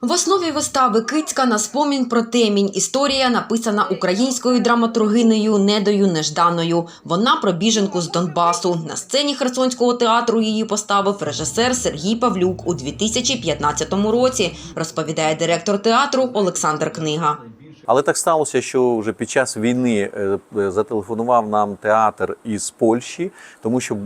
В основі вистави Кицька на спомін про темінь. Історія написана українською драматургинею Недою Нежданою. Вона про біженку з Донбасу. На сцені Херсонського театру її поставив режисер Сергій Павлюк у 2015 році, розповідає директор театру Олександр Книга. Але так сталося, що вже під час війни е, е, зателефонував нам театр із Польщі, тому що е,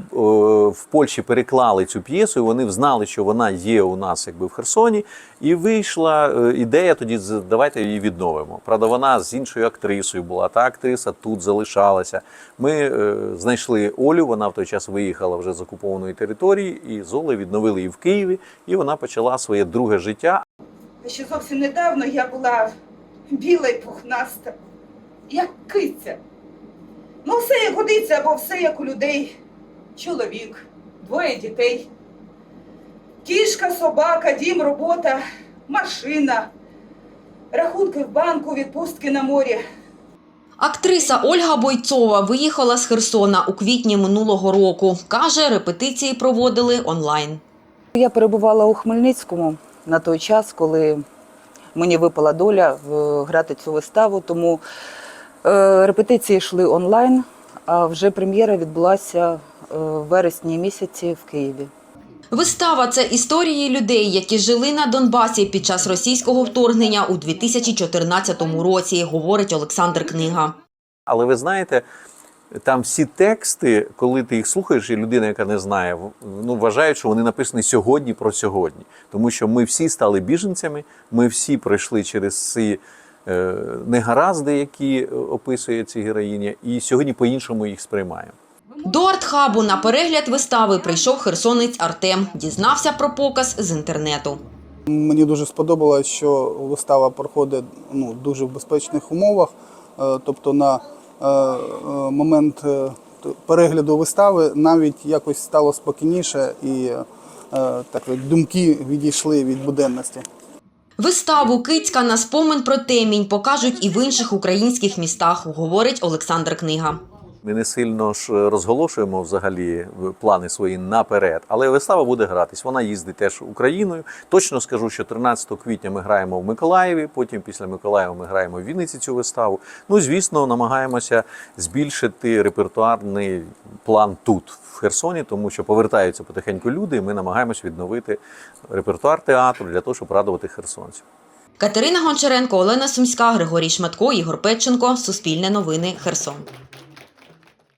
в Польщі переклали цю п'єсу, і вони знали, що вона є у нас якби в Херсоні. І вийшла ідея тоді давайте її відновимо. Правда, вона з іншою актрисою була. Та актриса тут залишалася. Ми знайшли Олю. Вона в той час виїхала вже з окупованої території, і з Олею відновили її в Києві. І вона почала своє друге життя. Ще зовсім недавно я була біла й пухнаста, як киця. Ну, все як годиться, або все як у людей. Чоловік, двоє дітей. Кішка, собака, дім, робота, машина, рахунки в банку, відпустки на морі. Актриса Ольга Бойцова виїхала з Херсона у квітні минулого року. Каже, репетиції проводили онлайн. Я перебувала у Хмельницькому на той час, коли мені випала доля е, грати цю виставу, тому е, репетиції йшли онлайн, а вже прем'єра відбулася е, в вересні місяці в Києві. Вистава це історії людей, які жили на Донбасі під час російського вторгнення у 2014 році, говорить Олександр Книга. Але ви знаєте, там всі тексти, коли ти їх слухаєш, і людина, яка не знає, в- ну вважають, що вони написані сьогодні про сьогодні. Тому що ми всі стали біженцями, ми всі пройшли через ці е, негаразди, які е, описує ці героїня, і сьогодні по-іншому їх сприймаємо. До артхабу на перегляд вистави прийшов херсонець Артем. Дізнався про показ з інтернету. Мені дуже сподобалось, що вистава проходить ну, дуже в безпечних умовах. Е, Тобто на момент е, перегляду вистави навіть якось стало спокійніше і е, так думки відійшли від буденності. Виставу Кицька на спомин про темінь покажуть і в інших українських містах, говорить Олександр Книга. Ми не сильно ж розголошуємо взагалі плани свої наперед, але вистава буде гратись. Вона їздить теж Україною. Точно скажу, що 13 квітня ми граємо в Миколаєві. Потім після Миколаєва ми граємо в Вінниці цю виставу. Ну звісно, намагаємося збільшити репертуарний план тут, в Херсоні, тому що повертаються потихеньку люди. і Ми намагаємося відновити репертуар театру для того, щоб радувати херсонців. Катерина Гончаренко, Олена Сумська, Григорій Шматко, Ігор Петченко. Суспільне новини. Херсон.